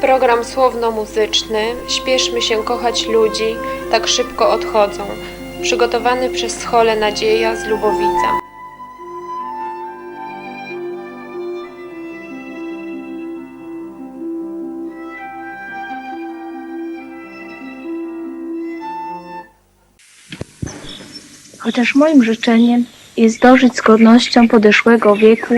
Program słowno-muzyczny Śpieszmy się kochać ludzi, tak szybko odchodzą. Przygotowany przez Scholę Nadzieja z Lubowica. Chociaż moim życzeniem jest dożyć z godnością podeszłego wieku,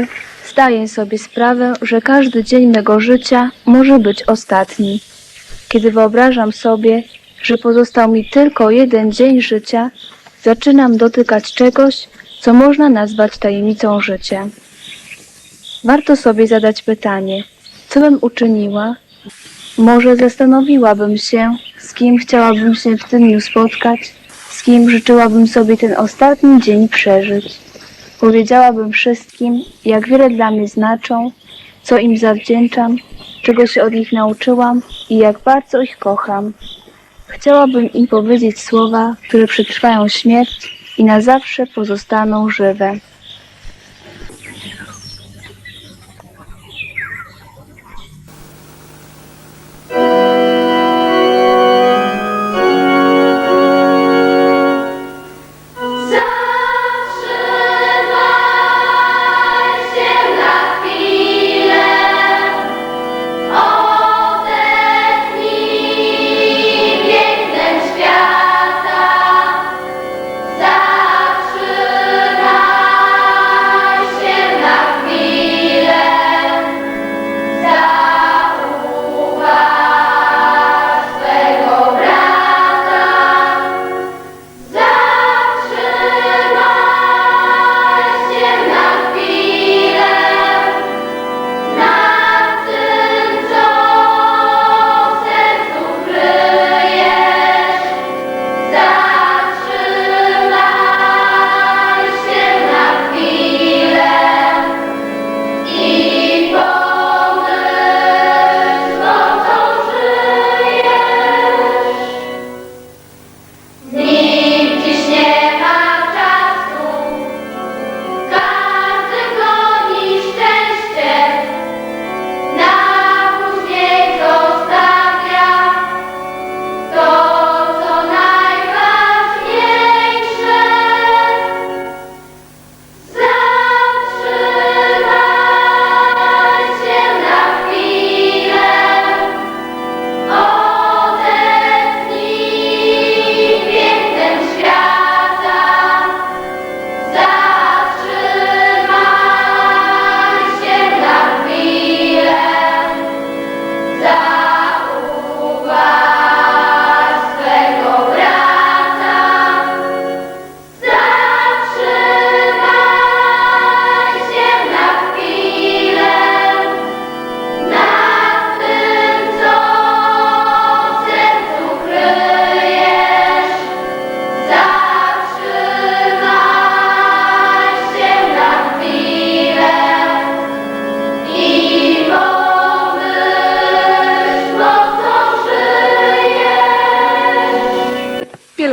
zdaję sobie sprawę, że każdy dzień mego życia może być ostatni. Kiedy wyobrażam sobie, że pozostał mi tylko jeden dzień życia, zaczynam dotykać czegoś, co można nazwać tajemnicą życia. Warto sobie zadać pytanie, co bym uczyniła? Może zastanowiłabym się, z kim chciałabym się w tym dniu spotkać, z kim życzyłabym sobie ten ostatni dzień przeżyć. Powiedziałabym wszystkim, jak wiele dla mnie znaczą, co im zawdzięczam, czego się od nich nauczyłam i jak bardzo ich kocham. Chciałabym im powiedzieć słowa, które przetrwają śmierć i na zawsze pozostaną żywe.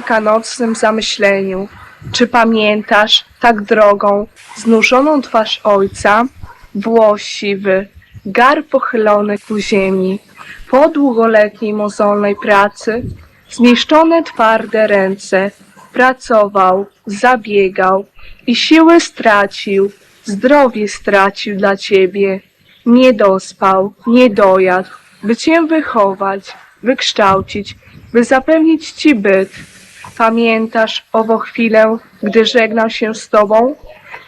Wielkanocnym zamyśleniu. Czy pamiętasz tak drogą, znużoną twarz ojca, włos siwy, gar pochylony ku ziemi, po długoletniej mozolnej pracy, zniszczone twarde ręce, pracował, zabiegał i siły stracił, zdrowie stracił dla ciebie. Nie dospał, nie dojadł, by cię wychować, wykształcić, by zapewnić ci byt. Pamiętasz ową chwilę, gdy żegnał się z tobą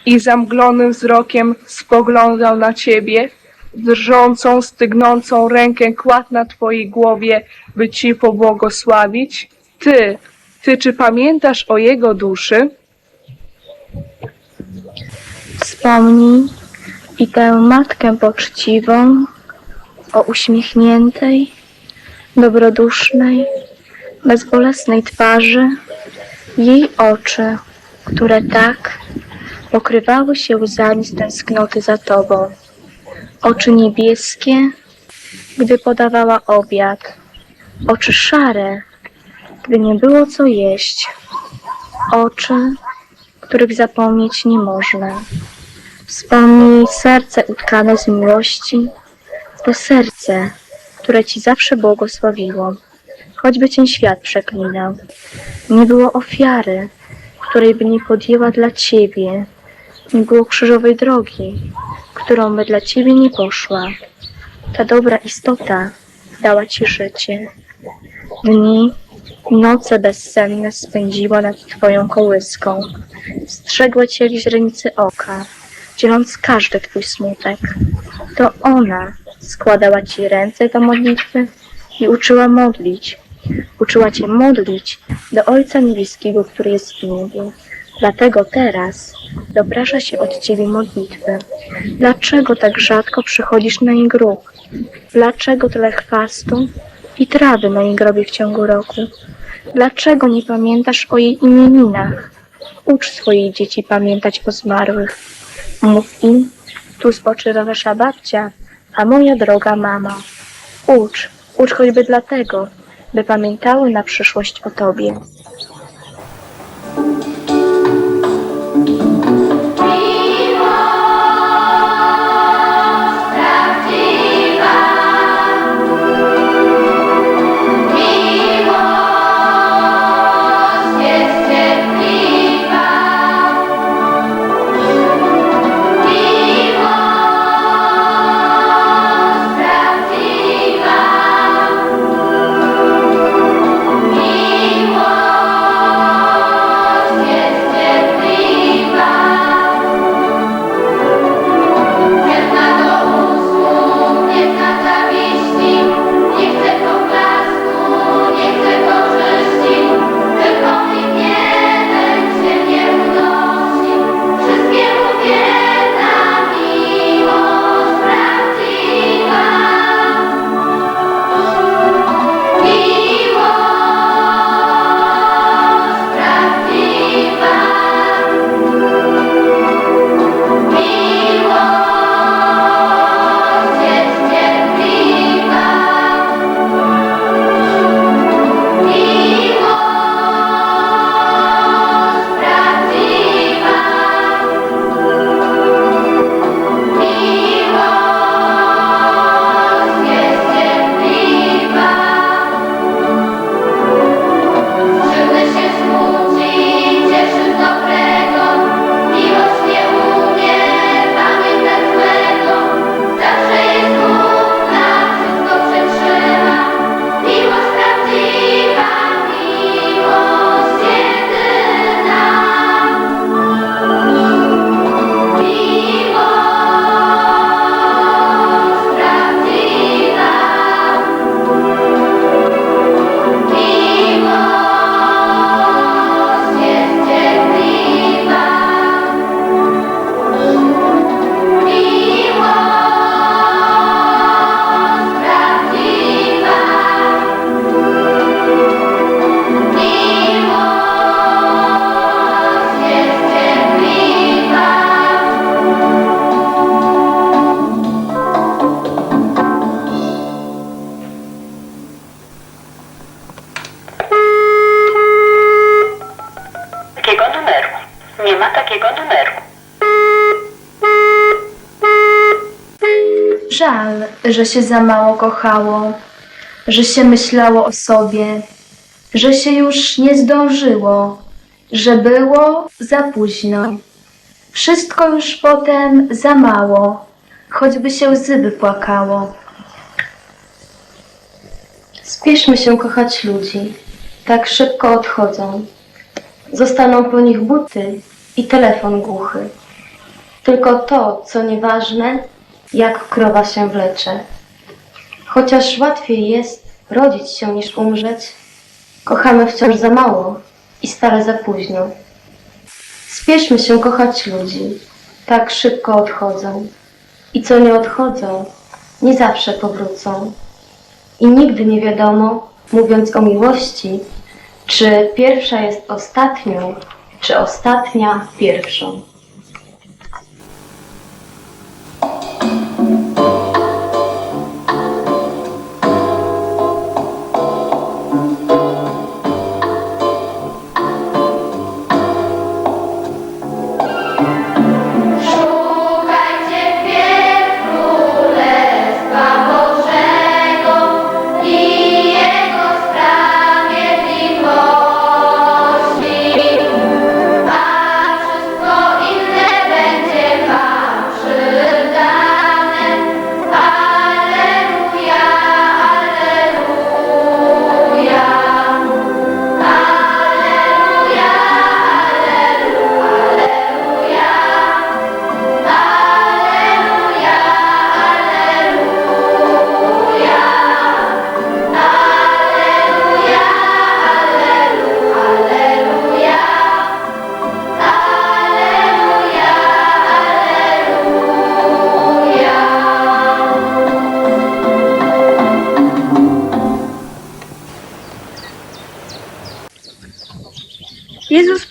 i zamglonym wzrokiem spoglądał na ciebie, drżącą, stygnącą rękę kładł na twojej głowie, by ci pobłogosławić? Ty, ty czy pamiętasz o jego duszy? Wspomnij i tę matkę poczciwą, o uśmiechniętej, dobrodusznej, bezbolesnej twarzy, jej oczy, które tak pokrywały się łzami z tęsknoty za Tobą. Oczy niebieskie, gdy podawała obiad, oczy szare, gdy nie było co jeść, oczy, których zapomnieć nie można. Wspomnij serce utkane z miłości, to serce, które ci zawsze błogosławiło, choćby cię świat przeklinał. Nie było ofiary, której by nie podjęła dla ciebie, nie było krzyżowej drogi, którą by dla ciebie nie poszła. Ta dobra istota dała ci życie. Dni, noce bezsenne spędziła nad twoją kołyską. Strzegła cię jak źrenicy oka, dzieląc każdy twój smutek. To ona składała ci ręce do modlitwy i uczyła modlić. Uczyła cię modlić do Ojca Niebieskiego, który jest w niebie. Dlatego teraz doprasza się od ciebie modlitwy. Dlaczego tak rzadko przychodzisz na jej grób? Dlaczego tyle chwastu i trawy na jej grobie w ciągu roku? Dlaczego nie pamiętasz o jej imieninach? Ucz swoich dzieci pamiętać o zmarłych. Mów im, tu spoczywa wasza babcia, a moja droga mama. Ucz, ucz choćby dlatego, by pamiętały na przyszłość o tobie. Żal, że się za mało kochało, że się myślało o sobie, że się już nie zdążyło, że było za późno. Wszystko już potem za mało, choćby się łzy wypłakało. Spieszmy się kochać ludzi, tak szybko odchodzą. Zostaną po nich buty i telefon głuchy. Tylko to, co nieważne, jak krowa się wlecze. Chociaż łatwiej jest rodzić się niż umrzeć, kochamy wciąż za mało i stale za późno. Spieszmy się kochać ludzi, tak szybko odchodzą. I co nie odchodzą, nie zawsze powrócą. I nigdy nie wiadomo, mówiąc o miłości, czy pierwsza jest ostatnią, czy ostatnia pierwszą.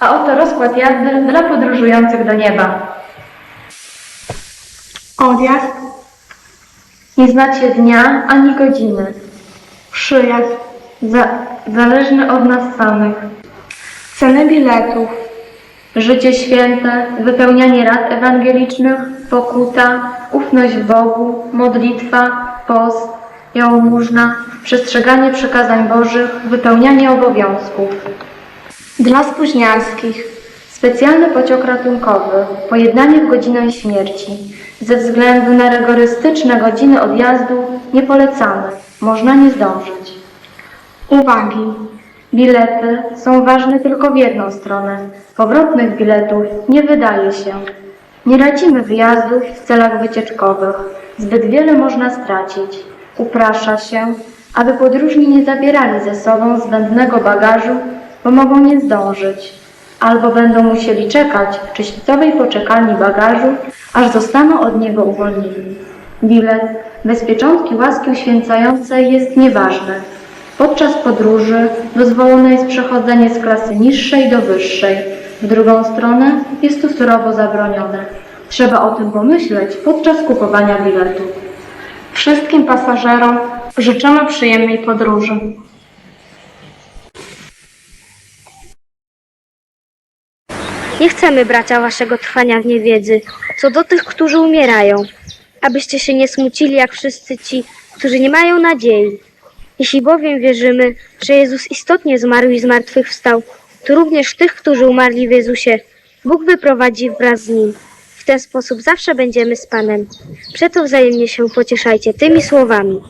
A oto rozkład jazdy dla podróżujących do nieba. Odjazd, Nie znacie dnia ani godziny. przyjazd, Za, zależny od nas samych. ceny biletów, Życie święte, wypełnianie rad ewangelicznych, pokuta, ufność Bogu, modlitwa, post, jałmużna, przestrzeganie przykazań Bożych, wypełnianie obowiązków. Dla spóźnialskich, Specjalny pociąg ratunkowy, pojednanie w godzinę śmierci. Ze względu na rygorystyczne godziny odjazdu nie polecamy, można nie zdążyć. uwagi, Bilety są ważne tylko w jedną stronę. Powrotnych biletów nie wydaje się. Nie radzimy wyjazdów w celach wycieczkowych. Zbyt wiele można stracić. Uprasza się, aby podróżni nie zabierali ze sobą zbędnego bagażu, bo mogą nie zdążyć. Albo będą musieli czekać w czyścowej poczekalni bagażu, aż zostaną od niego uwolnieni. Bilet bez pieczątki łaski uświęcającej jest nieważny. Podczas podróży dozwolone jest przechodzenie z klasy niższej do wyższej. W drugą stronę jest to surowo zabronione. Trzeba o tym pomyśleć podczas kupowania biletu. wszystkim pasażerom życzymy przyjemnej podróży. Nie chcemy, bracia, waszego trwania w niewiedzy, co do tych, którzy umierają, abyście się nie smucili jak wszyscy ci, którzy nie mają nadziei. Jeśli bowiem wierzymy, że Jezus istotnie zmarł i zmartwychwstał, to również tych, którzy umarli w Jezusie, Bóg wyprowadzi wraz z Nim. W ten sposób zawsze będziemy z Panem. Przeto wzajemnie się pocieszajcie tymi słowami.